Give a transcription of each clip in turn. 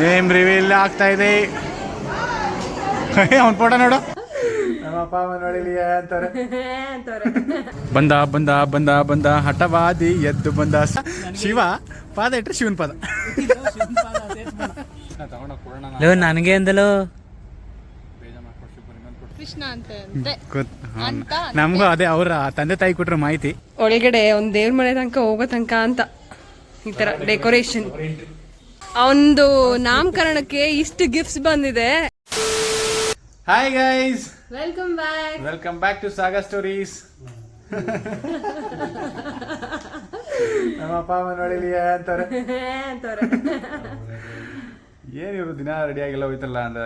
Name reveal ಆಗ್ತಾ ಇದೆ. ಅವ್ನ ಫೋಟೋ ನೋಡು. ನಮ್ಮ ಅಪ್ಪ ಅಮ್ಮ ನೋಡಿಲಿ ಅಂತಾರೆ. ಬಂದ ಬಂದ ಬಂದ ಬಂದ ಹಠವಾದಿ ಎದ್ದು ಬಂದ ಶಿವ ಪಾದ ಇಟ್ಟರೆ ಶಿವನ್ ಪಾದ. ಲೋ ನನಗೆ ಅಂದಲೋ? ಕೃಷ್ಣ ಅಂತ ನಮಗೂ ಅದೇ ಅವರ ತಂದೆ ತಾಯಿ ಕೊಟ್ರ ಮಾಹಿತಿ. ಒಳಗಡೆ ಒಂದ್ ದೇವ್ರ ಮನೆ ತನಕ ಹೋಗೋ ತನಕ ಅಂತ. ಈ ತರ ಡೆಕೋರೇಷನ್ ಅವನದು ನಾಮಕರಣಕ್ಕೆ ಇಷ್ಟು ಗಿಫ್ಟ್ಸ್ ಬಂದಿದೆ. Hi guys welcome back welcome back to saga stories ನಮ್ಮ ಅಪ್ಪ ಅಮ್ಮ ನೋಡಿಲಿ ಅಂತಾರೆ. ಏನ್ ಇವರು ದಿನ ರೆಡಿ ಆಗಿಲ್ಲ ಹೋಯ್ತಲ್ಲ ಅಂತ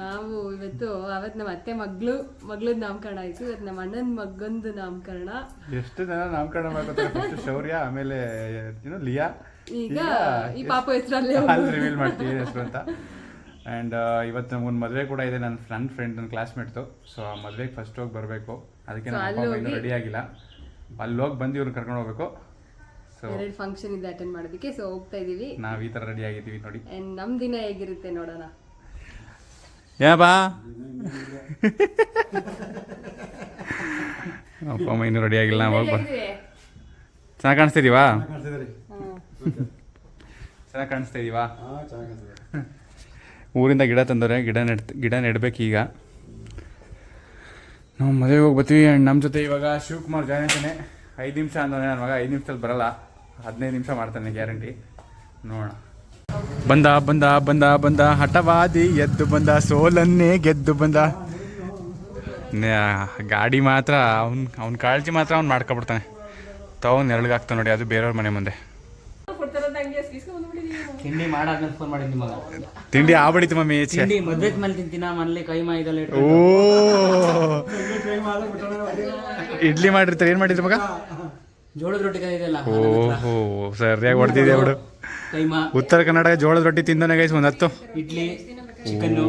ನಾವು ಇವತ್ತು ಅವತ್ ನಮ್ಮ ಅತ್ತೆ ಮಗ್ಳು ಮಗ್ಳದ್ ನಾಮಕರಣ ಆಯ್ತು. ಇವತ್ತು ನಮ್ಮ ಅಣ್ಣನ ಮಗಂದು ನಾಮಕರಣ. ಎಷ್ಟು ಜನ ನಾಮಕರಣ ಮಾಡ್ಕೊತಾರೆ? ಶೌರ್ಯ ಆಮೇಲೆ ಏನು ಲಿಯಾ? ಈಗ ಈ ಪಾಪ ಹೆಸರಲ್ಲಿ ಅಲ್ಲಿ ರಿವೀಲ್ ಮಾಡ್ತೀವಿ ಹೆಸರು ಅಂತ ಆ್ಯಂಡ್ ಇವತ್ತು ನಮಗೊಂದು ಮದುವೆ ಕೂಡ ಇದೆ ನನ್ನ ಫ್ರೆಂಡ್ ಫ್ರೆಂಡ್ ನನ್ನ ಕ್ಲಾಸ್ಮೇಟ್ದು ಸೊ ಆ ಮದುವೆಗೆ ಫಸ್ಟ್ ಹೋಗಿ ಬರಬೇಕು. ಅದಕ್ಕೆ ನಾನು ರೆಡಿ ಆಗಿಲ್ಲ. ಅಲ್ಲಿ ಹೋಗಿ ಬಂದು ಇವ್ರನ್ನ ಕರ್ಕೊಂಡು ಹೋಗ್ಬೇಕು. ಸೊ ಎರಡು ಫಂಕ್ಷನ್ ಇದೆ ಅಟೆಂಡ್ ಮಾಡೋದಕ್ಕೆ. ಸೊ ಹೋಗ್ತಾ ಇದೀವಿ. ನಾವು ಈ ಥರ ರೆಡಿ ಆಗಿದ್ದೀವಿ ನೋಡಿ. And ನಮ್ ದಿನ ಹೇಗಿರುತ್ತೆ ನೋಡೋಣ? ಯಾ ಬಾ ಅಪ್ಪ ಅಮ್ಮ ಇನ್ನೂ ರೆಡಿ ಆಗಿಲ್ಲ ನಾವು ಹೋಗಿ ಬರ್ ಚೆನ್ನಾಗಿ ಕಾಣಿಸ್ತಿದೀವಾ? ಚೆನ್ನಾಗಿ ಕಾಣಿಸ್ತಾ ಇದೀವಾ ಊರಿಂದ ಗಿಡ ತಂದವ್ರೆ ಗಿಡ ನೆಡ್ ಗಿಡ ನೆಡ್ಬೇಕು ಈಗ. ನಾವು ಮದುವೆಗೆ ಹೋಗಿ ಬರ್ತೀವಿ ಆ್ಯಂಡ್ ನಮ್ಮ ಜೊತೆ ಇವಾಗ ಶಿವಕುಮಾರ್ ಜಾಯ್ನ್ ಆಗ್ತಾನೆ. ಐದು ನಿಮಿಷ ಅಂದ್ರೆ ನನ್ನ ಮಗ ಐದು ನಿಮಿಷದಲ್ಲಿ ಬರಲ್ಲ. ಹದಿನೈದು ನಿಮಿಷ ಮಾಡ್ತಾನೆ ಗ್ಯಾರಂಟಿ ನೋಡೋಣ. ಬಂದ ಬಂದ ಬಂದ ಬಂದ ಹಠವಾದಿ ಎದ್ದು ಬಂದ ಸೋಲನ್ನೇ ಗೆದ್ದು ಬಂದ. ಗಾಡಿ ಮಾತ್ರ ಅವ್ನು ಅವ್ನ ಕಾಳಜಿ ಮಾತ್ರ ಅವ್ನು ಮಾಡ್ಕೊಬಿಡ್ತಾನೆ. ತಗೊಂಡು ನೆರಳಿಗಾಗ್ತಾನೆ ನೋಡಿ ಅದು ಬೇರೆಯವ್ರ ಮನೆ ಮುಂದೆ. ತಿಂಡಿ ಮಾಡಾದ್ಮೇಲೆ ಫೋನ್ ಮಾಡಿದ್ನಿ ಮಗ ತಿಂಡಿ ಆಬಡಿತು ಮಮ್ಮಿ. ತಿಂಡಿ ಮದ್ವೆ ಮೇಲೆ ತಿಂತೀನ ಮನೇಲಿ ಕೈ ಮಾ ಇದೆಲ್ಲ ಓ. ಇಟ್ಕೊಂಡು ಇಡ್ಲಿ ಮಾಡಿರ್ತಾರೆ ಏನು ಮಾಡಿದ್ರಿ ಮಗ? ಜೋಳದ ರೊಟ್ಟಿ ಕೈ ಇದೆಯಲ್ಲ ಓಹೋ ಸರಿಯಾಗಿ ಹೊಡೆದಿದೆ ಬಿಡು. ಕೈ ಮಾ ಉತ್ತರ ಕರ್ನಾಟಕ ಜೋಳದ ರೊಟ್ಟಿ ತಿಂದನೆ ಗೈಸ್ ಒಂದು ಹತ್ತು. ಇಡ್ಲಿ ಚಿಕನ್ನು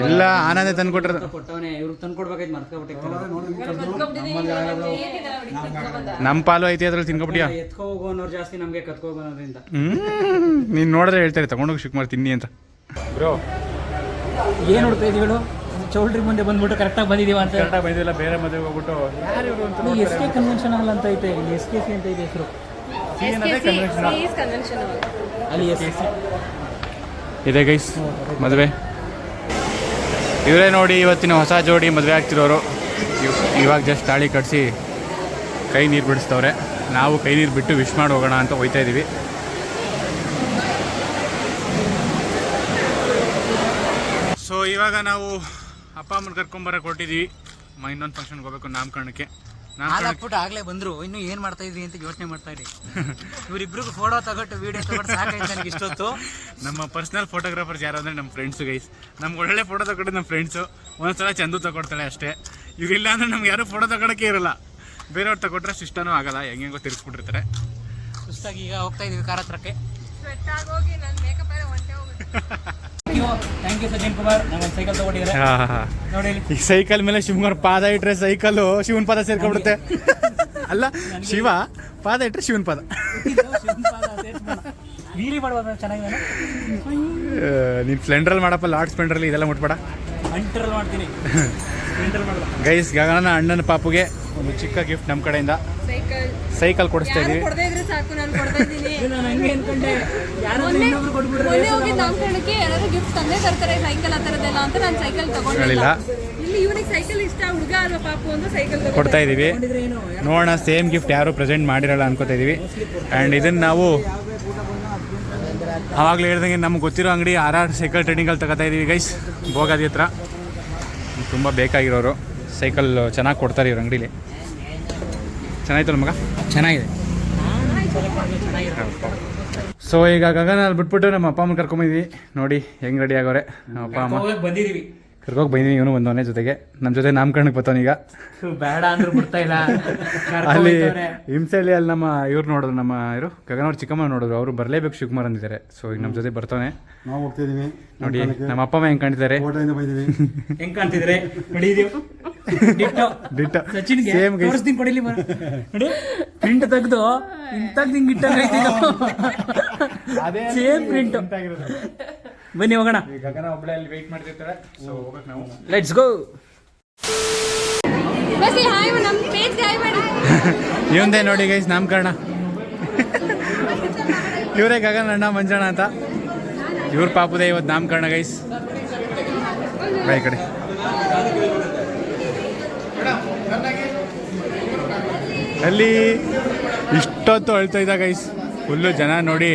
ಎಲ್ಲ ಆನಂದ ತಂದ್ಕೊಟ್ರ. ಕೊಟ್ಟವನೇ ಇವ್ರು ತಂದು ಕೊಡ್ಬೇಕಾಯ್ತು ಮರ್ಕೊಬಿಟ್ಟಿರ್ತಾರೆ ನಮ್ಮ ಪಾಲು ಐತಿ ಅದ್ರಲ್ಲಿ ತಿನ್ಕೊಬಿಟ್ಟಿಯಾ ಎತ್ಕೊ ಅನ್ನೋರು ಜಾಸ್ತಿ ನಮಗೆ ಕತ್ಕೊ ಹೋಗೋದ್ರಿಂದ ಹ್ಮ್. ನೀನು ನೋಡಿದ್ರೆ ಹೇಳ್ತಾರೆ ತಗೊಂಡೋಗಿ ಶಿವಕುಮಾರ್ ತಿನ್ನಿ ಅಂತ. ಬ್ರೋ ಏನ್ ನೋಡ್ತಾ ಇದೀವಿ ಚೌಲ್ಟ್ರಿ ಮುಂದೆ ಬಂದ್ಬಿಟ್ಟು ಕರೆಕ್ಟಾಗಿ ಬಂದಿದೀವ ಅಂತ. ಕರೆಕ್ಟಾಗಿ ಬಂದಿಲ್ಲ ಬೇರೆ ಮದುವೆಗೆ ಹೋಗ್ಬಿಟ್ಟು. ಯಾರು ಇವರು ಅಂತ ಎಸ್ ಕೆ ಕನ್ವೆನ್ಷನ್ ಹಾಲ್ ಅಂತ ಐತೆ ಇಲ್ಲಿ ಎಸ್ ಕೆ ಸಿ ಅಂತ ಇದೆ ಹೆಸರು. ಅಲ್ಲಿ ಎಸ್ ಇದೆ ಗೈಸ್ ಮದುವೆ. ಇವರೇ ನೋಡಿ ಇವತ್ತಿನ ಹೊಸ ಜೋಡಿ ಮದುವೆ ಆಗ್ತಿರೋರು. ಇವ್- ಇವಾಗ ಜಸ್ಟ್ ತಾಳಿ ಕಟ್ಸಿ ಕೈ ನೀರು ಬಿಡಿಸ್ತವ್ರೆ ನಾವು ಕೈ ನೀರು ಬಿಟ್ಟು ವಿಶ್ ಮಾಡಿ ಹೋಗೋಣ ಅಂತ ಹೋಯ್ತಾ ಇದ್ದೀವಿ ಸೊ ಇವಾಗ ನಾವು ಅಪ್ಪ ಅಮ್ಮನ ಕರ್ಕೊಂಬರಕ್ಕೆ ಮ, ಇನ್ನೊಂದು ಫಂಕ್ಷನ್ಗೆ ಹೋಗ್ಬೇಕು ನಾಮಕರಣಕ್ಕೆ. ಹಾಕ್ಬಿಟ್ಟು ಆಗ್ಲೇ ಬಂದ್ರು. ಇನ್ನು ಏನ್ ಮಾಡ್ತಾ ಇದ್ರಿ ಅಂತ ಯೋಚನೆ ಮಾಡ್ತಾ ಇರಿ ಇವ್ರಿಬ್ರಿಗೂ ಫೋಟೋ ತಗೊಟ್ಟು ವಿಡಿಯೋ ತಗೊಂಡು ಸಾಕೈತೆ ನನಗೆ ಇಷ್ಟೊತ್ತು. ನಮ್ಮ ಪರ್ಸನಲ್ ಫೋಟೋಗ್ರಾಫರ್ಸ್ ಯಾರು ಅಂದ್ರೆ ನಮ್ಮ ಫ್ರೆಂಡ್ಸ್ ಗೈಸ್ ನಮ್ಗೆ ಒಳ್ಳೆ ಫೋಟೋ ತಗೊಂಡು ನಮ್ಮ ಫ್ರೆಂಡ್ಸು ಒಂದ್ಸಲ ಚಂದು ತಗೊಡ್ತಾಳೆ ಅಷ್ಟೇ. ಇವರಿಲ್ಲ ಅಂದ್ರೆ ನಮ್ಗೆ ಯಾರು ಫೋಟೋ ತಗೊಳಕ್ಕೆ ಇರಲ್ಲ. ಬೇರೆಯವ್ರು ತಗೊಟ್ರೆ ಇಷ್ಟನೂ ಆಗಲ್ಲ ಹೆಂಗೆಂಗೋ ತಿರ್ಸ್ಬಿಟ್ಟಿರ್ತಾರೆ ಸುಸ್ತಾಗಿ ಈಗ ಹೋಗ್ತಾ ಇದೀವಿ ಕಾರ್ ಹತ್ರಕ್ಕೆ. Thank you Sachin Kumar. Cycle ತಗೊಂಡಿದ್ರೆ. ನೋಡಿ ಈ ಸೈಕಲ್ ಮೇಲೆ ಶಿವಕುಮಾರ್ ಪಾದ ಇಟ್ರೆ ಸೈಕಲ್ಲು ಶಿವನ್ ಪಾದ ಸೇರ್ಕೊಂಡ್ಬಿಡುತ್ತೆ. ಅಲ್ಲ ಶಿವ ಪಾದ ಇಟ್ರೆ ಶಿವನ್ ಪಾದ. ವೀಲಿ ಮಾಡ್ಬೋದು ಚೆನ್ನಾಗಿದೆ ನೀನು ಸ್ಪ್ಲೆಂಡ್ರಲ್ಲಿ ಮಾಡಪ್ಪ ಲಾರ್ಡ್ ಸ್ಪ್ಲೆಂಡ್ರಲ್ಲಿ ಇದೆಲ್ಲ ಮುಟ್ಬೇಡ. ಅಂಟರಲ್ಲಿ ಮಾಡ್ತೀನಿ. ಗೈಸ್ ಗಗನ ಅಣ್ಣನ ಪಾಪುಗೆ ಒಂದು ಚಿಕ್ಕ ಗಿಫ್ಟ್ ನಮ್ಮ ಕಡೆಯಿಂದ. ಸೈಕಲ್ ಕೊಡಿಸ್ತಾ ಯಾರು ಇದೀವಿ. ಕೊಡದೇ ಇದ್ರೆ ಸಾಕು ನಾನು ಕೊಡ್ತಾ ಇದ್ದೀನಿ. ನಾನು ಹಂಗೆ ಅನ್ಕೊಂಡೆ ಯಾರು ಮೊನ್ನೆ ಇನ್ನೊಬ್ರು ಕೊಟ್ಬಿಟ್ರೆ ಮೊನ್ನೆ ಹೋಗಿ ನಾಮಕರಣಕ್ಕೆ ಯಾರಾದ್ರೂ ಗಿಫ್ಟ್ ತಂದೆ ತರ್ತಾರೆ ಸೈಕಲ್ ಆ ಥರದ್ದೆಲ್ಲ ಅಂತ ನಾನು ಸೈಕಲ್ ತಗೊಂಡಿಲ್ಲ ಹೇಳಿಲ್ಲ. ಇಲ್ಲಿ ಇವನಿಗೆ ಸೈಕಲ್ ಇಷ್ಟ ಹುಡುಗ ಅಲ್ವಾ ಪಾಪು ಅಂತ ಸೈಕಲ್ ಕೊಡ್ತಾ ಇದ್ದೀವಿ. ಏನು? ನೋಡೋಣ ಸೇಮ್ ಗಿಫ್ಟ್ ಯಾರು ಪ್ರೆಸೆಂಟ್ ಮಾಡಿರಲ್ಲ ಅನ್ಕೋತಾ ಇದೀವಿ ಆ್ಯಂಡ್ ಇದನ್ನು ನಾವು ಆವಾಗಲೇ ಹೇಳ್ದಂಗೆ ನಮ್ಗೆ ಗೊತ್ತಿರೋ ಅಂಗಡಿ ಆರ್ ಆರ್ ಸೈಕಲ್ ಟ್ರೇಡಿಂಗಲ್ಲಿ ತಗೋತಾ ಇದೀವಿ ಗೈಸ್ ಭೋಗಾದಿ ಹತ್ರ. ತುಂಬ ಬೇಕಾಗಿರೋರು. ಸೈಕಲ್ ಚೆನ್ನಾಗಿ ಕೊಡ್ತಾರೆ ಇವ್ರ ಅಂಗಡಿಲಿ. ಚೆನ್ನಾಯ್ತಲ್ಲ ಮಗ? ಚೆನ್ನಾಗಿದೆ. ಸೊ ಈಗ ಗಗನ ಅಲ್ಲಿ ಬಿಟ್ಬಿಟ್ಟು ನಮ್ಮ ಅಪ್ಪ ಅಮ್ಮನ ಕರ್ಕೊಂಬಂದಿದ್ವಿ ನೋಡಿ ಹೆಂಗ್ ರೆಡಿ ಆಗೋರೆ ನಮ್ಮ ಅಪ್ಪ ಅಮ್ಮ. ಬಂದಿದೀವಿ. ಕರ್ಕೋಗಿ ಬಂದಿನಿ ಇವನು ಬಂದವನೇ ಜೊತೆಗೆ. ನಮ್ಮ ಜೊತೆ ನಾಮಕರಣಕ್ಕೆ ಬರ್ತಾವನೀಗ ಬೇಡ ಅಂದ್ರೆ ಬಿಡ್ತಾ ಇಲ್ಲ. ಅಲ್ಲಿ ಹಿಂಸೆಯಲ್ಲಿ ಅಲ್ಲಿ ನಮ್ಮ ಇವ್ರು ನೋಡಿದ್ರು ನಮ್ಮ ಇವರು ಗಗನವ್ರ ಚಿಕ್ಕಮ್ಮ ನೋಡಿದ್ರು ಅವರು ಬರಲೇಬೇಕು ಶಿವಕುಮಾರ್ ಅಂದಿದ್ದಾರೆ. ಸೊ ಈಗ ನಮ್ಮ ಜೊತೆ ನಾವು ಹೋಗ್ತಿದೀವಿ ನೋಡಿ ನಮ್ಮ ಅಪ್ಪ ಅಮ್ಮ ಹೆಂಗ್ ಕಾಣ್ತಿದ್ದಾರೆ? ಹೆಂಗೆ ಬಂದಿದ್ದೀವಿ ಹೆಂಗ್ ಕಾಣ್ತಿದ್ರೆ ಡಿಟ್ಟೋ ದಿಟ್ಟ ಸಚಿನ್ಗೆ ಸೇಮ್ ಗೈಸ್ ತೋರಿಸ್ತೀನಿ ಕೊಡಿಲಿ ಬರ ನೋಡಿ ಪ್ರಿಂಟ್ ತೆಗ್ದು ಇಂತದ್ ಹಿಂಗ್ ಸೇಮ್ ಪ್ರಿಂಟ್ ಬನ್ನಿ ಹೋಗೋಣ. ಗಗನ ಒಬ್ಬಳೆ ಅಲ್ಲಿ ವೇಟ್ ಮಾಡ್ತಿರ್ತಾರೆ. ಸೊ ಹೋಗ್ಬೇಕು ನಾವು. ಲೆಟ್ಸ್ ಗೋ ಇವಂದೇ ನೋಡಿ ಗೈಸ್ ನಾಮಕರಣ ಇವರೇ ಗಗನ ಅಣ್ಣ ಮಂಜಣ್ಣ ಅಂತ. ಇವ್ರ ಪಾಪುದೇ ಇವತ್ತು ನಾಮಕರಣ ಗೈಸ್ ಬಾಯ್ ಕಡೆ. ಅಲ್ಲಿ ಇಷ್ಟೊತ್ತು ಅಳ್ತಾ ಇದ್ದಾಗ ಗೈಸ್ ಫುಲ್ಲು ಜನ ನೋಡಿ.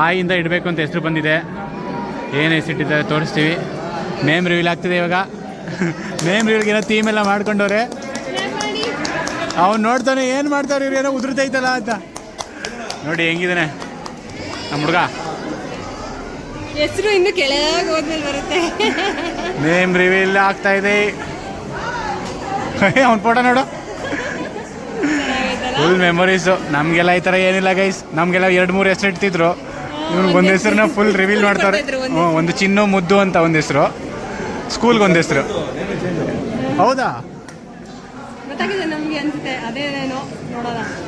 ಆಯಿಂದ ಇಡಬೇಕು ಅಂತ ಹೆಸರು ಬಂದಿದೆ. ಏನು ಹೆಸರಿಟ್ಟಿದ್ದಾರೆ ತೋರಿಸ್ತೀವಿ. ನೇಮ್ ರಿವೀಲ್ ಆಗ್ತಿದೆ ಇವಾಗ. ನೇಮ್ ರಿವೀಲ್ಗೆ ಏನೋ ಥೀಮ್ ಎಲ್ಲ ಮಾಡ್ಕೊಂಡವ್ರೆ. ಅವ್ನು ನೋಡ್ತಾನೆ ಏನು ಮಾಡ್ತಾರೆ ಇವ್ರು? ಏನೋ ಉದುರ್ತೈತಲ್ಲ ಅಂತ. ನೋಡಿ ಹೆಂಗಿದಾನೆ. ನಮ್ಮ ಹುಡುಗ. ಹೆಸರು ಇನ್ನು ಕೆಳಗೆ ಹೋದ್ಮೇಲೆ ಬರುತ್ತೆ. ನೇಮ್ ರಿವೀಲ್ ಆಗ್ತಾ ಇದೆ. ಅವ್ನ ಫೋಟೋ ನೋಡು. ಫುಲ್ ಮೆಮೊರೀಸು ನಮಗೆಲ್ಲ ಈ ಥರ ಏನಿಲ್ಲ ಗೈಸ್ ನಮಗೆಲ್ಲ ಎರಡು ಮೂರು ಹೆಸರು ಇಡ್ತಿದ್ರು ಇವ್ನಿಗೆ ಒಂದು ಹೆಸರನ್ನ ಫುಲ್ ರಿವೀಲ್ ಮಾಡ್ತಾರೆ. ಹ್ಞೂ ಒಂದು ಚಿನ್ನು ಮುದ್ದು ಅಂತ ಒಂದು ಹೆಸರು. ಸ್ಕೂಲ್ಗೆ ಒಂದು ಹೆಸರು. ಹೌದಾ?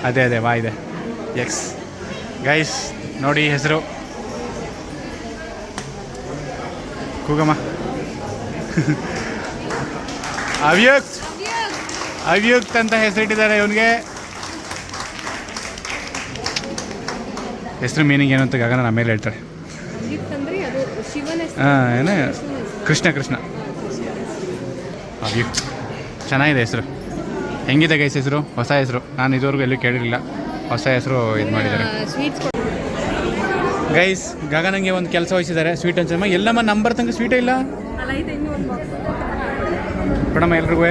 ಅದೇ ಅದೇ ವಾ ಇದೆ. ಎಕ್ಸ್ ಗೈಸ್ ನೋಡಿ ಹೆಸರು. ಕೂಗಮ್ಮ. ಅವ್ಯಕ್ತ್ ಅವ್ಯಕ್ತ್ ಅಂತ ಹೆಸರಿಟ್ಟಿದ್ದಾರೆ ಇವನಿಗೆ. ಹೆಸರು ಮೀನಿಂಗ್ ಏನು ಅಂತ ಗಗನ ನಮ್ಮ ಮೇಲೆ ಹೇಳ್ತಾರೆ ಹಾಂ ಏನೇ? ಕೃಷ್ಣ ಕೃಷ್ಣ. ಅವ್ಯಕ್ತ್. ಚೆನ್ನಾಗಿದೆ ಹೆಸರು. ಹೆಂಗಿದೆ ಗೈಸ್ ಹೆಸರು? ಹೊಸ ಹೆಸರು. ನಾನು ಇದುವರೆಗೂ ಎಲ್ಲೂ ಕೇಳಿರಲಿಲ್ಲ. ಹೊಸ ಹೆಸರು ಇದು ಮಾಡಿದ್ದಾರೆ. ಗೈಸ್ ಗಗನಂಗೆ ಒಂದು ಕೆಲಸ ವಹಿಸಿದ್ದಾರೆ. ಸ್ವೀಟ್ ಅನ್ಸಮ್ಮ ಎಲ್ಲಮ್ಮ ನಂಬರ್ ತನಕ ಸ್ವೀಟೇ ಇಲ್ಲ? ಕೊಡಮ್ಮ ಎಲ್ರಿಗೂ.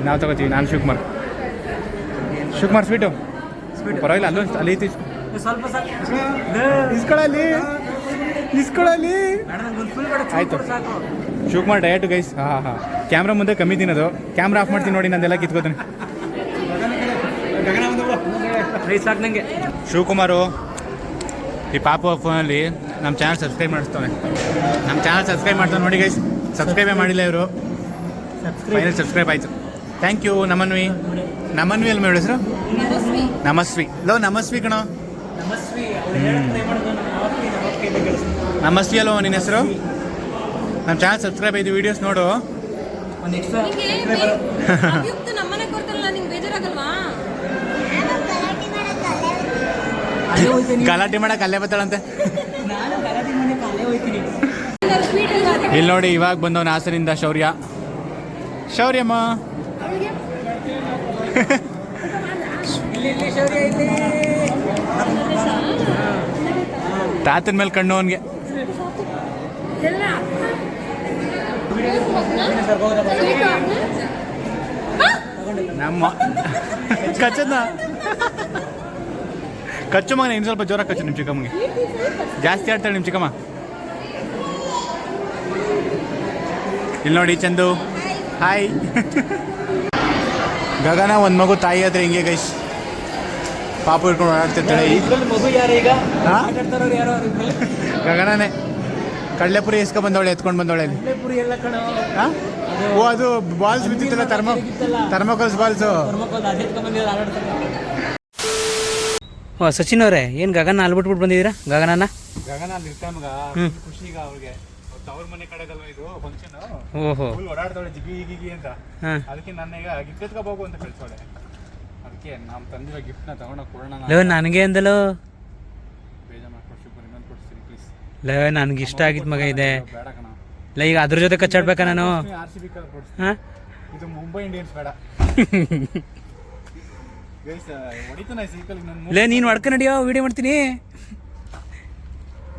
ಇದು ನಾವು ತಗೋತೀವಿ. ನಾನು ಶಿವಕುಮಾರ್. ಶಿವಕುಮಾರ್ ಸ್ವೀಟು? ಪರವಾಗಿಲ್ಲ ಅಲ್ಲೂ ಅಲ್ಲಿ ಐತಿ ಸ್ವಲ್ಪ ಸಾಕು ಇಸ್ಕೊಳ್ಳಲ್ಲಿ ಇಸ್ಕೊಳ್ಳಲ್ಲಿ ಫುಲ್ ಆಯ್ತು. Shivakumar diet guys. ಹಾಂ ಹಾಂ ಹಾಂ. ಕ್ಯಾಮ್ರಾ ಮುಂದೆ ಕಮ್ಮಿ ತಿನ್ನೋದು ಕ್ಯಾಮ್ರಾ ಆಫ್ ಮಾಡ್ತೀನಿ ನೋಡಿ ನಂದೆಲ್ಲ ಕಿತ್ಕೋತೀನಿ. ನಂಗೆ ಶಿವಕುಮಾರು ಈ ಪಾಪ ಫೋನಲ್ಲಿ ನಮ್ಮ ಚಾನಲ್ ಸಬ್ಸ್ಕ್ರೈಬ್ ಮಾಡಿಸ್ತಾನೆ ನಮ್ಮ ಚಾನಲ್ ಸಬ್ಸ್ಕ್ರೈಬ್ ಮಾಡ್ತಾನೆ ನೋಡಿ ಗೈಸ್. ಸಬ್ಸ್ಕ್ರೈಬೇ ಮಾಡಿಲ್ಲ ಇವರು. ಸಬ್ಸ್ಕ್ರೈಬ್ ಆಯಿತು. ಥ್ಯಾಂಕ್ ಯು ನಮನ್ವಿ ನಮನ್ವಿ ಅಲ್ಲಿ ಮೇಡ ಹೆಸರು? ನಮಸ್ವಿ. ಲೋ ನಮಸ್ವಿ ಕಣ. ನಮಸ್ವಿ ನಮಸ್ವಿ ಅಲ್ಲೋ ನಿನ್ನ ಹೆಸರು? ನಮ್ಮ ಚಾನಲ್ ಸಬ್ಸ್ಕ್ರೈಬ್ ಆಯ್ತು ವೀಡಿಯೋಸ್ ನೋಡು. ಗಲಾಟೆ ಮಾಡಕ್ಕೆ ಅಲ್ಲೇ ಬರ್ತಾಳಂತೆ. ಇಲ್ಲಿ ನೋಡಿ ಇವಾಗ ಬಂದವನ ಹಾಸನಿಂದ ಶೌರ್ಯ. ಶೌರ್ಯಮ್ಮ ಇಲ್ಲಿ ಇಲ್ಲಿ ಶೌರ್ಯ ಇಲ್ಲಿ ತಾತನ ಮೇಲೆ ಕಣ್ಣು ಅವನಿಗೆ. ನಮ್ಮ ಕಚ್ಚದ ಕಚ್ಚು ಮಗನ ಇನ್ನು ಸ್ವಲ್ಪ ಜೋರ ಕಚ್ಚು ನಿಮ್ಮ ಚಿಕ್ಕಮ್ಮಗೆ. ಜಾಸ್ತಿ ಆಡ್ತಾಳೆ ನಿಮ್ಮ ಚಿಕ್ಕಮ್ಮ. ಇಲ್ಲಿ ನೋಡಿ ಚಂದು. ಹಾಯ್ ಗಗನ ಒಂದ್ ಮಗು ತಾಯಿ ಆದ್ರೆ ಹಿಂಗೆ ಗೈಸ್ ಪಾಪು ಇಟ್ಕೊಂಡು ಓಡಾಡ್ತಿರ್ತಾಳೆ? ಗಗನನೇ. ಕಳ್ಳೆಪುರಿ ಇಸ್ಕ ಬಂದವಳೆ ಎತ್ಕೊಂಡು ಬಂದವಳೆ? ಓ ಅದು ಬಾಲ್ಸ್ ಬಿದ್ದಿತ್ತಲ್ಲ ಥರ್ಮೋ ಥರ್ಮೋಕಲ್ಸ್ ಬಾಲ್ಸು ಓ ಸಚಿನ್ ಅವರೇ ಏನು ಗಗನ ಅಲ್ಲಿ ಬಿಟ್ಬಿಟ್ಟು ಬಂದಿದ್ದೀರಾ? ಗಗನನ? ಗಗನ. ಖುಷಿಗ ಅವ್ರಿಗೆ. ಅವ್ರ ಮನೆ ಕಡೆದಲ್ವ ಇದು ಫಂಕ್ಷನ್ ಓಹೋ. ಫುಲ್ ಓಡಾಡ್ತಾಳೆ ಜಿಗಿ ಗಿಗಿ ಅಂತ. ಹಾಂ. ಅದಕ್ಕೆ ನನ್ನ ಈಗ ಗಿಫ್ಟ್ ಎತ್ಕೋಬೇಕು ಅಂತ ಕಳ್ಸೋಳೆ. ಅದಕ್ಕೆ ನಾವು ತಂದಿರೋ ಗಿಫ್ಟ್ನ ತಗೊಂಡೋಗಿ ಕೊಡೋಣ ಲೋ ನನಗೆ ಅಂದಲೋ? ಬೇಜಾರು ಮಾಡ್ಕೊಡ್ಸಿ ಇನ್ನೊಂದು ಕೊಡ್ತೀನಿ ಪ್ಲೀಸ್ ಲೋ ನನಗೆ ಇಷ್ಟ ಆಗಿತ್ತು ಮಗ ಇದೆ. ಬೇಡ ಕಣ. ಇಲ್ಲ ಈಗ ಅದ್ರ ಜೊತೆ ಕಚ್ಚಾಡ್ಬೇಕಾ ನಾನು? ಆರ್ ಸಿ ಬಿ ಕಲರ್ ಕೊಡ್ತೀನಿ ಹಾಂ? ಇದು ಮುಂಬೈ ಇಂಡಿಯನ್ಸ್ ಬೇಡ. ಗೈಸ್ ಹೊಡಿತಾನೆ ಸೈಕಲ್ ನನ್ನ ಲೇ ನೀನು ಹೊಡ್ಕ ನಡಿಯೋ ವಿಡಿಯೋ ಮಾಡ್ತೀನಿ.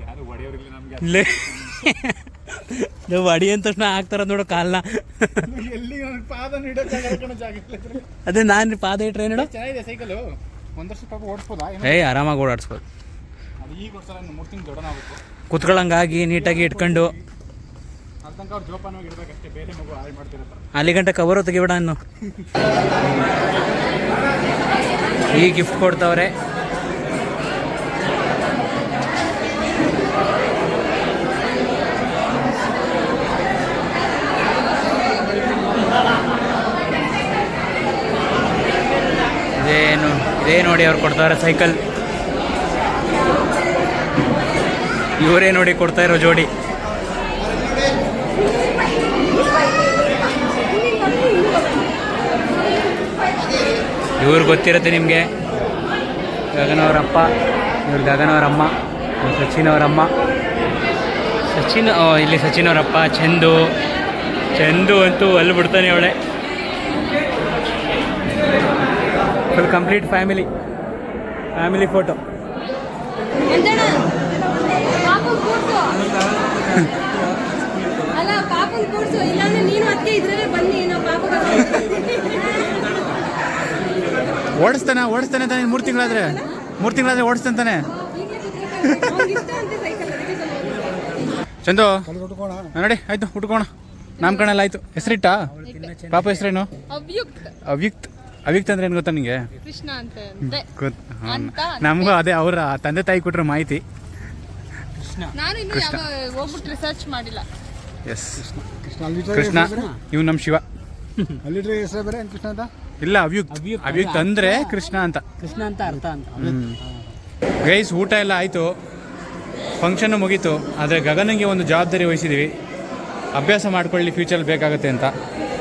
ಯಾರು ಹೊಡೆಯೋರಿಲ್ಲ ನಮಗೆ. ಲೇ. ಲೋ ಅಡಿ ಅಂದ ತಕ್ಷಣ ಹಾಕ್ತಾರ ನೋಡು ಕಾಲ್ನ. ಎಲ್ಲಿ ನನಗೆ ಪಾದ ನೀಡೋ ಜಾಗ ಕಣ ಜಾಗ ಇಲ್ಲ ಇದ್ರೆ. ಅದೇ ನಾನು ಪಾದ ಇಟ್ರೆ ನೋಡು ಚೆನ್ನಾಗಿದೆ ಸೈಕಲ್. ಒಂದು ವರ್ಷ ಪಾಪ ಓಡಿಸ್ಬೋದಾ? ಏನೋ ಏಯ್ ಆರಾಮಾಗಿ ಓಡಾಡ್ಸ್ಬೋದು. ಅದು ಈಗ ಓಡಿಸಲ್ಲ ಮೂರು ತಿಂಗಳು ದೊಡ್ಡನಾಗಬೇಕು ಕುತ್ಕೊಳ್ಳಂಗಾಗಿ ನೀಟಾಗಿ ಇಟ್ಕೊಂಡು. ಅಲ್ಲಿ ತನಕ ಅವ್ರು ಜೋಪಾನವಾಗಿ ಇರ್ಬೇಕಷ್ಟೇ ಬೇರೆ ಮಗು ಹಾಳು ಮಾಡ್ತಿರ್ತಾರೆ ಅಲ್ಲಿ ಗಂಟೆ ಕವರ್ ತೆಗಿಬೇಡ ಇನ್ನು. ಈ ಗಿಫ್ಟ್ ಕೊಡ್ತಾವ್ರೆ. ಇದೇ ನೋಡಿ ಅವ್ರು ಕೊಡ್ತಾರೆ ಸೈಕಲ್. ಇವರೇ ನೋಡಿ ಕೊಡ್ತಾ ಇರೋ ಜೋಡಿ. ಇವ್ರು ಗೊತ್ತಿರುತ್ತೆ ನಿಮಗೆ. ಗಗನವರಪ್ಪ, ಇವ್ರ ಇವ್ರು ಗಗನ್ ಸಚಿನ್ ಅವರಮ್ಮ ಸಚಿನ್ ಇಲ್ಲಿ ಸಚಿನ್ ಅವರಪ್ಪ ಚಂದು. ಚಂದು ಅಂತೂ ಅಲ್ಲಿ ಬಿಡ್ತಾನೆ ಅವಳೆ. Full complete family family photo ಓಡಿಸ್ತಾನೆ ಓಡಿಸ್ತಾನ ಓಡಿಸ್ತಾನೆ ತಾನೆ ಮೂರು ತಿಂಗಳಾದ್ರೆ? ಮೂರು ತಿಂಗಳಾದ್ರೆ ಓಡಿಸ್ತಾನೆ ಚಂದು ನೋಡಿ ಆಯ್ತು ಉಟ್ಕೋಣ. ನಾಮಕರಣ ಎಲ್ಲ ಆಯ್ತು. ಹೆಸರಿಟ್ಟ? ಪಾಪ ಹೆಸರೇನು? ಅವ್ಯುಕ್ತ. ಅವ್ಯಕ್ತ್ ಅಂದ್ರೆ ಏನು ಗೊತ್ತಾ ನಿಂಗೆ? ಕೃಷ್ಣ ಅಂತ ಅಂತೆ ಗೊತ್ತು ಅಂತ ನಮಗೂ ಅದೇ ಅವರ ತಂದೆ ತಾಯಿ ಕೊಟ್ಟರು ಮಾಹಿತಿ. ನಾನು ಇನ್ನು ಯಾವ ಹೋಗ್ಬಿಟ್ಟು ರಿಸರ್ಚ್ ಮಾಡಿಲ್ಲ. ಎಸ್ ಕೃಷ್ಣ. ಇವ್ ನಮ್ಮ ಶಿವ. ಅಲ್ಲಿಟ್ರೆ ಹೆಸರು ಬೇರೆ ಕೃಷ್ಣ ಅಂತ? ಇಲ್ಲ ಅವ್ಯುಕ್ ಅವ್ಯುಕ್ ತಂದ್ರೆ ಅಂದ್ರೆ ಕೃಷ್ಣ ಅಂತ. ಕೃಷ್ಣ ಅಂತ ಅರ್ಥ ಅಂತ. ಗೈಸ್ ಊಟ ಎಲ್ಲ ಆಯಿತು. ಫಂಕ್ಷನ್ ಮುಗೀತು. ಆದರೆ ಗಗನಿಗೆ ಒಂದು ಜವಾಬ್ದಾರಿ ವಹಿಸಿದ್ದೀವಿ ಅಭ್ಯಾಸ ಮಾಡ್ಕೊಳ್ಳಿ ಫ್ಯೂಚರ್ ಬೇಕಾಗುತ್ತೆ ಅಂತ.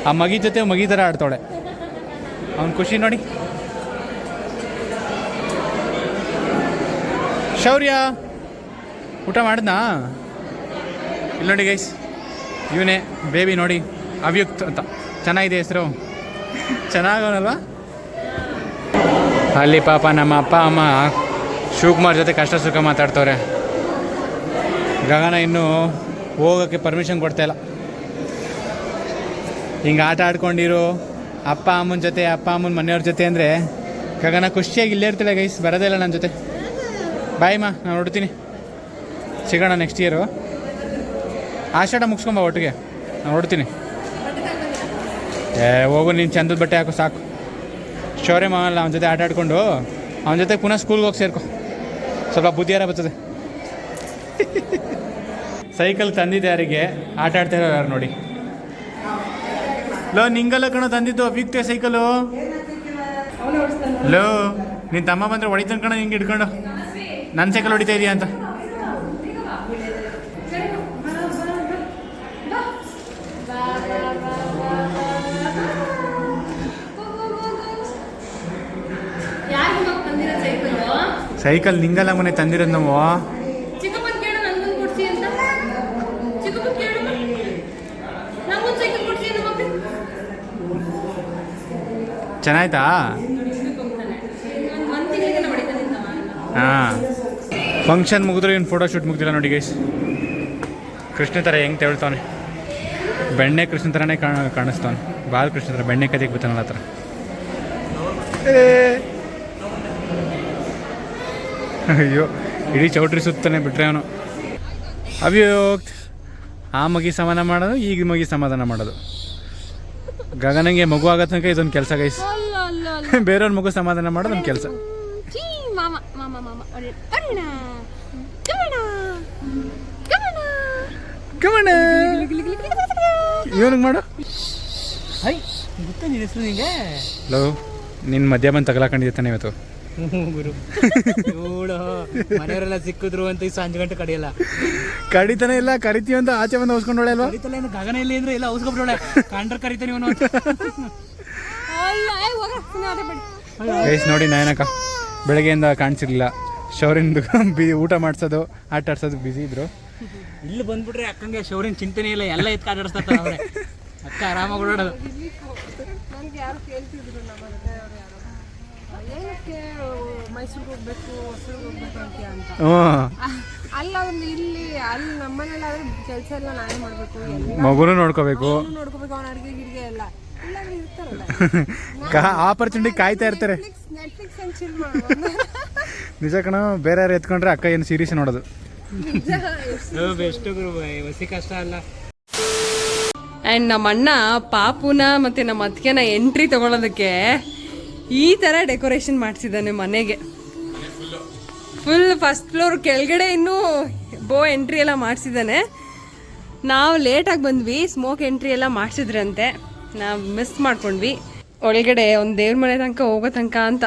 ಆ ಮಗಿ ಜೊತೆ ಮಗಿ ಥರ ಆಡ್ತಾಳೆ. ಅವ್ನ ಖುಷಿ ನೋಡಿ. ಶೌರ್ಯ, ಊಟ ಮಾಡಿದ್ನಾ? ಇಲ್ಲಿ ನೋಡಿ ಗೈಸ್ ಇವನೇ ಬೇಬಿ ನೋಡಿ, ಅವ್ಯುಕ್ತ ಅಂತ. ಚೆನ್ನಾಗಿದೆ ಹೆಸರು. ಚೆನ್ನಾಗವನಲ್ವಾ? ಅಲ್ಲಿ ಪಾಪ ನಮ್ಮ ಅಪ್ಪ, ಅಮ್ಮ, ಶಿವಕುಮಾರ್ ಜೊತೆ ಕಷ್ಟ ಸುಖ ಮಾತಾಡ್ತವ್ರೆ. ಗಗನ ಇನ್ನೂ ಹೋಗೋಕ್ಕೆ ಪರ್ಮಿಷನ್ ಕೊಡ್ತಾ ಇಲ್ಲ. ಹಿಂಗೆ ಆಟ ಆಡ್ಕೊಂಡಿರು. ಅಪ್ಪ ಅಮ್ಮನ ಜೊತೆ, ಅಪ್ಪ ಅಮ್ಮನ ಮನೆಯವ್ರ ಜೊತೆ ಅಂದರೆ ಗಗನ ಖುಷಿಯಾಗಿ ಇಲ್ಲೇ ಇರ್ತಾಳೆ ಗೈಸ್ ಬರೋದೇ ಇಲ್ಲ ನನ್ನ ಜೊತೆ. ಬಾಯ್ ಮಾ, ನಾನು ನೋಡ್ತೀನಿ ಸಿಗೋಣ ನೆಕ್ಸ್ಟ್ ಇಯರು ಆಷಾಢ ಮುಗಿಸ್ಕೊಂಬ ಒಟ್ಟಿಗೆ. ನಾನು ನೋಡ್ತೀನಿ ಏ, ಹೋಗು, ನೀನು ಚಂದದ ಬಟ್ಟೆ ಹಾಕು, ಸಾಕು. ಶೋರೆ ಮಾವಲ್ಲ ಅವನ ಜೊತೆ ಆಟ ಆಡ್ಕೊಂಡು. ಅವನ ಜೊತೆ ಪುನಃ ಸ್ಕೂಲ್ಗೆ ಹೋಗಿ ಸೇರ್ಕೊ. ಸ್ವಲ್ಪ ಬುದ್ಧಿಯಾರ ಬರ್ತದೆ. ಸೈಕಲ್ ತಂದಿದ್ದೆ ಯಾರಿಗೆ, ಆಟ ಆಡ್ತಾ ಇರೋ ಯಾರು ನೋಡಿ. ಲೋ ನಿಂಗಲ್ಲ ಕಣ ತಂದಿದ್ದು ಅಭಿಯುಕ್ತ ಸೈಕಲು ಲೋ ನಿನ್ ತಮ್ಮ ಬಂದ್ರೆ ಹೊಡಿತಾನೆ ಕಣ ಹಿಂಗೆ ಇಟ್ಕೊಂಡು ನನ್ನ ಸೈಕಲ್ ಹೊಡಿತಾ ಇದೀಯ ಅಂತ. ಸೈಕಲ್ ನಿಂಗಲ್ಲ ಮನೆ ತಂದಿರೋದು ನಾವು. ಚೆನ್ನಾಯ್ತಾ? ಹಾಂ. ಫಂಕ್ಷನ್ ಮುಗಿದ್ರೆ ಇವ್ನು ಫೋಟೋ ಶೂಟ್ ಮುಗ್ದಿಲ್ಲ ನೋಡಿ ಗೈಸ್ ಕೃಷ್ಣ ಥರ ಹೆಂಗೆ ತೆಳ್ತಾನೆ ಬೆಣ್ಣೆ ಕೃಷ್ಣ ಥರನೇ ಕಾಣ ಕಾಣಿಸ್ತಾನೆ ಬಾಲ್ ಕೃಷ್ಣ ಥರ ಬೆಣ್ಣೆ ಕದಿಗೆ ಬರ್ತಾನಲ್ಲ ಥರ ಅಯ್ಯೋ, ಇಡೀ ಚೌಟ್ರಿ ಸುತ್ತಾನೆ ಬಿಟ್ರೆ ಅವನು. ಅವ್ಯೋ ಆ ಮಗಿ ಸಮಾಧಾನ ಮಾಡೋದು ಈಗ ಮಗಿ ಸಮಾಧಾನ ಮಾಡೋದು. ಗಗನಂಗೆ ಮಗು ಆಗೋ ತನಕ ಇದೊಂದು ಕೆಲಸ ಗೈಸ್ ಅಲ್ಲ ಅಲ್ಲ ಅಲ್ಲ ಬೇರೆಯವ್ರ ಮಗು ಸಮಾಧಾನ ಮಾಡೋದು ಒಂದು ಕೆಲಸ. ಚೀ ಮಾಮ ಮಾಮಾ ಮಾಮ ಅರೆ ಅರುಣ ಗಮನ. ಗಮನ. ಇವನಿಗೆ ಮಾಡು. ಹೈ ಗೊತ್ತಾ ನಿನ್ನ ಹೆಸರು ನಿಂಗೆ? ಲೋ ನಿನ್ನ ಮಧ್ಯ ಬಂದು ತಗಲಾಕೊಂಡಿದ್ದಾನೆ ಇವತ್ತು. ಗುರು. ಇವಳು ಮನೆಯವರೆಲ್ಲ ಸಿಕ್ಕಿದ್ರು ಅಂತ ಈ ಸಂಜೆ ಗಂಟೆ ಕಡಿಯಲ್ಲ. ಕಡಿತಾನೆ ಇಲ್ಲ ಕರಿತೀವಿ ಅಂತ ಆಚೆ ಬಂದು ಹೊಸ್ಕೊಂಡೋಳೆ ಅಲ್ವಾ? ಕರಿತಲ್ಲ ಏನು ಗಗನ ಇಲ್ಲಿ ಅಂದ್ರೆ ಇಲ್ಲ ಔಸ್ಕೊಬಿಡೋಳೆ ಕಂಡ್ರ ಕರಿತಾನೆ ಇವನು ಅಂತ. ಗೈಸ್ ನೋಡಿ ನಾಯನಕ ಬೆಳಗ್ಗೆಯಿಂದ ಕಾಣಿಸಿರ್ಲಿಲ್ಲ. ಶೌರಿನ ಬಿ ಊಟ ಮಾಡಿಸೋದು ಆಟ ಆಡ್ಸೋದು ಬ್ಯುಸಿ ಇದ್ರು. ಇಲ್ಲಿ ಬಂದ್ಬಿಟ್ರೆ ಅಕ್ಕಂಗೆ ಶೌರಿನ ಚಿಂತನೆ ಇಲ್ಲ ಎಲ್ಲ ಎತ್ಕಾಡಿಸ್ತಾರೆ ಅವ್ರೆ ಅಕ್ಕ ಆರಾಮಾಗಿ ಓಡಾಡೋದು ನನಗೆ ಯಾರು ಕೇಳ್ತಿದ್ರು ನಮ್ಮ ಮನೆಯವ್ರು ಯಾರು ಏನಕ್ಕೆ ಮೈಸೂರಿಗೆ ಹೋಗ್ಬೇಕು ಹೊಸೂರಿಗೆ ಹೋಗ್ಬೇಕು ಅಂತೀಯ ಅಂತ. ಹ್ಞೂ ಅಲ್ಲ ಒಂದು ಇಲ್ಲಿ ಅಲ್ಲಿ ನಮ್ಮನೇಲಾದ್ರೆ ಕೆಲಸ ಎಲ್ಲ ನಾನೇ ಮಾಡಬೇಕು ಎಲ್ಲ ಮಗುನೂ ನೋಡ್ಕೋಬೇಕು. ನೋಡ್ಕೋಬೇಕು ಅವ್ನ ಅಡುಗೆ ಗಿಡಿಗೆ ಎಲ್ಲ. ಇಲ್ಲಾಂದ್ರೆ ಇರ್ತಾರಲ್ಲ. ಆಪರ್ಚುನಿಟಿ ಕಾಯ್ತಾ ಇರ್ತಾರೆ. ನೆಟ್ಫ್ಲಿಕ್ಸ್ ಅಂತ ಚಿಲ್ ಮಾಡ್ಬೋದು ನಿಜ ಕಣ ಬೇರೆ ಯಾರು ಎತ್ಕೊಂಡ್ರೆ ಅಕ್ಕ ಏನು ಸೀರೀಸ್ ನೋಡೋದು. ಬೆಸ್ಟ್ ಗುರು ಹೊಸಿ ಕಷ್ಟ ಅಲ್ಲ. ಆ್ಯಂಡ್ ನಮ್ಮ ಅಣ್ಣ ಪಾಪುನ ಮತ್ತು ನಮ್ಮ ಅತ್ತಿಗೆನ ಎಂಟ್ರಿ ತಗೊಳ್ಳೋದಕ್ಕೆ ಈ ಥರ ಡೆಕೋರೇಷನ್ ಮಾಡಿಸಿದ್ದಾನೆ ಮನೆಗೆ. ಫುಲ್ ಫಸ್ಟ್ ಫ್ಲೋರ್ ಕೆಳಗಡೆ ಇನ್ನೂ ಬೋ ಎಂಟ್ರಿ ಎಲ್ಲ ಮಾಡಿಸಿದ್ದಾನೆ. ನಾವು ಲೇಟಾಗಿ ಬಂದ್ವಿ ಸ್ಮೋಕ್ ಎಂಟ್ರಿ ಎಲ್ಲ ಮಾಡಿಸಿದ್ರಂತೆ. ನಾವು ಮಿಸ್ ಮಾಡ್ಕೊಂಡ್ವಿ. ಒಳಗಡೆ ಒಂದು ದೇವ್ರ ಮನೆ ತನಕ ಹೋಗೋ ತನಕ ಅಂತ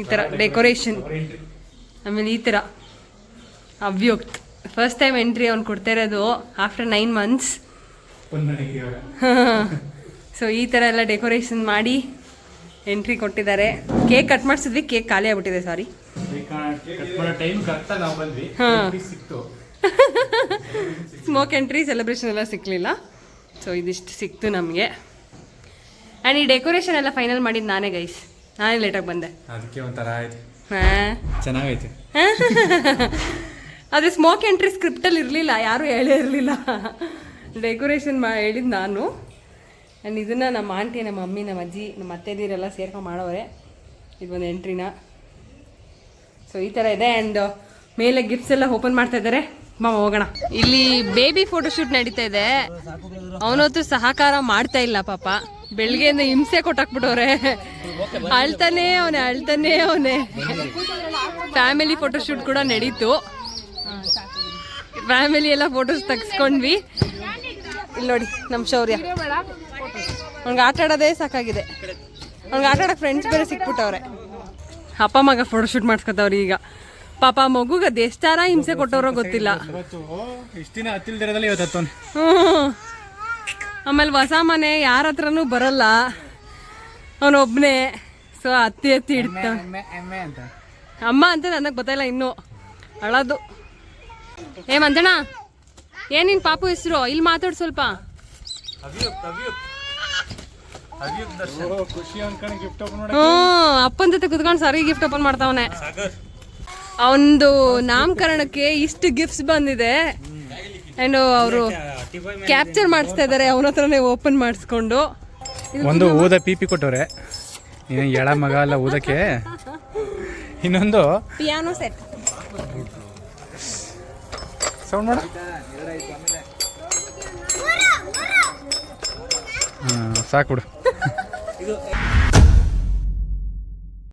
ಈ ಥರ ಡೆಕೋರೇಷನ್ ಆಮೇಲೆ ಈ ಥರ ಅವ್ಯುಕ್ತ್ ಫಸ್ಟ್ ಟೈಮ್ ಎಂಟ್ರಿ ಅವ್ನು ಕೊಡ್ತಾ ಇರೋದು ಆಫ್ಟರ್ ನೈನ್ ಮಂತ್ಸ್ ಸೊ ಈ ಥರ ಎಲ್ಲ ಡೆಕೋರೇಷನ್ ಮಾಡಿ ಎಂಟ್ರಿ ಕೊಟ್ಟಿದ್ದಾರೆ. ಕೇಕ್ ಕಟ್ ಮಾಡಿಸಿದ್ವಿ ಕೇಕ್ ಖಾಲಿ ಆಗ್ಬಿಟ್ಟಿದೆ ಸಾರಿ ಸ್ಮೋಕ್ ಎಂಟ್ರಿ ಸೆಲೆಬ್ರೇಷನ್ ಎಲ್ಲ ಸಿಕ್ಕಲಿಲ್ಲ ಸೊ ಇದಿಷ್ಟು ಸಿಕ್ತು ನಮಗೆ. ಆ್ಯಂಡ್ ಈ ಡೆಕೋರೇಷನ್ ಎಲ್ಲ ಫೈನಲ್ ಮಾಡಿದ್ದು ನಾನೇ ಗೈಸ್ ನಾನೇ ಲೇಟಾಗಿ ಬಂದೆ. ಅದಕ್ಕೆ ಒಂಥರ ಆಯ್ತು. ಹಾಂ. ಚೆನ್ನಾಗೈತೆ. ಅದೇ ಸ್ಮೋಕ್ ಎಂಟ್ರಿ ಸ್ಕ್ರಿಪ್ಟಲ್ಲಿ ಇರಲಿಲ್ಲ ಯಾರೂ ಹೇಳೇ ಇರಲಿಲ್ಲ. ಡೆಕೋರೇಷನ್ ಮಾ ಹೇಳಿದ್ದು ನಾನು. ಆ್ಯಂಡ್ ಇದನ್ನು ನಮ್ಮ ಆಂಟಿ ನಮ್ಮ ಮಮ್ಮಿ ನಮ್ಮ ಅಜ್ಜಿ ನಮ್ಮ ಅತ್ತೆದೀರೆಲ್ಲ ಸೇರ್ಕೊಂಡು ಮಾಡೋರೆ. ಇದು ಒಂದು ಎಂಟ್ರಿನ. ಸೊ ಈ ಥರ ಇದೆ. ಆ್ಯಂಡ್ ಮೇಲೆ ಗಿಫ್ಟ್ಸ್ ಎಲ್ಲ ಓಪನ್ ಮಾಡ್ತಾ ಇದ್ದಾರೆ. ಮಾ ಹೋಗೋಣ. ಇಲ್ಲಿ ಬೇಬಿ ಫೋಟೋಶೂಟ್ ನಡೀತಾ ಇದೆ. ಅವನೊತ್ತು ಸಹಕಾರ ಮಾಡ್ತಾ ಇಲ್ಲ ಪಾಪ. ಬೆಳಗ್ಗೆಯಿಂದ ಹಿಂಸೆ ಕೊಟ್ಟಾಕ್ಬಿಟ್ಟವ್ರೆ. ಅಳ್ತಾನೆ ಅವನೇ ಅಳ್ತಾನೆ ಅವನೇ. ಫ್ಯಾಮಿಲಿ ಫೋಟೋಶೂಟ್ ಕೂಡ ನಡೀತು. ಫ್ಯಾಮಿಲಿ ಎಲ್ಲ ಫೋಟೋಸ್ ತೆಗ್ಸ್ಕೊಂಡ್ವಿ. ಇಲ್ಲಿ ನೋಡಿ ನಮ್ಮ ಶೌರ್ಯ. ಅವ್ನಿಗೆ ಆಟ ಆಡೋದೇ ಸಾಕಾಗಿದೆ. ಅವ್ನಿಗೆ ಆಟ ಆಡೋಕೆ ಫ್ರೆಂಡ್ಸ್ ಬೇರೆ ಸಿಕ್ಬಿಟ್ಟವ್ರೆ. ಅಪ್ಪ ಮಗ ಫೋಟೋಶೂಟ್ ಮಾಡಿಸ್ಕೊತವ್ರಿ ಈಗ. ಪಾಪ ಮಗುಗೆ ಅದು ಹಿಂಸೆ ಕೊಟ್ಟವ್ರೋ ಗೊತ್ತಿಲ್ಲ. ಹ್ಞೂ ಆಮೇಲೆ ಹೊಸ ಮನೆ ಯಾರ ಹತ್ರನೂ ಬರಲ್ಲ. ಅವನೊಬ್ಬನೇ ಸೊ ಅತ್ತಿ ಅತ್ತಿ ಇಡ್ತ. ಅಮ್ಮ ಅಂತ ನನಗೆ ಗೊತ್ತಾಯಿಲ್ಲ ಇನ್ನೂ. ಅಳೋದು. ಏ ಮಂಜಣ್ಣ ಏನಿನ್ ನಿನ್ ಪಾಪು ಹೆಸರು? ಇಲ್ಲಿ ಮಾತಾಡು ಸ್ವಲ್ಪ ಖುಷಿ ಅನ್ಕೊಂಡು ಗಿಫ್ಟ್ ಓಪನ್ ಮಾಡಿ ಹ್ಞೂ ಅಪ್ಪನ ಜೊತೆ ಕುತ್ಕೊಂಡು ಸರಿ ಗಿಫ್ಟ್ ಓಪನ್ ಮಾಡ್ತಾವನೆ. ಅವನದು ನಾಮಕರಣಕ್ಕೆ ಇಷ್ಟು ಗಿಫ್ಟ್ಸ್ ಬಂದಿದೆ. ಆ್ಯಂಡ್ ಅವರು ಕ್ಯಾಪ್ಚರ್ ಮಾಡಿಸ್ತಾ ಇದ್ದಾರೆ ಅವನ ಹತ್ರನೇ ಓಪನ್ ಮಾಡಿಸ್ಕೊಂಡು. ಒಂದು ಊದ ಪಿಪಿ ಕೊಟ್ಟವ್ರೆ. ಏನು ಎಳ ಮಗ ಅಲ್ಲ ಊದಕ್ಕೆ. ಇನ್ನೊಂದು ಪಿಯಾನೋ ಸೆಟ್ ಸೌಂಡ್ ಮಾಡ. ಹಾಂ ಸಾಕು ಬಿಡು. cái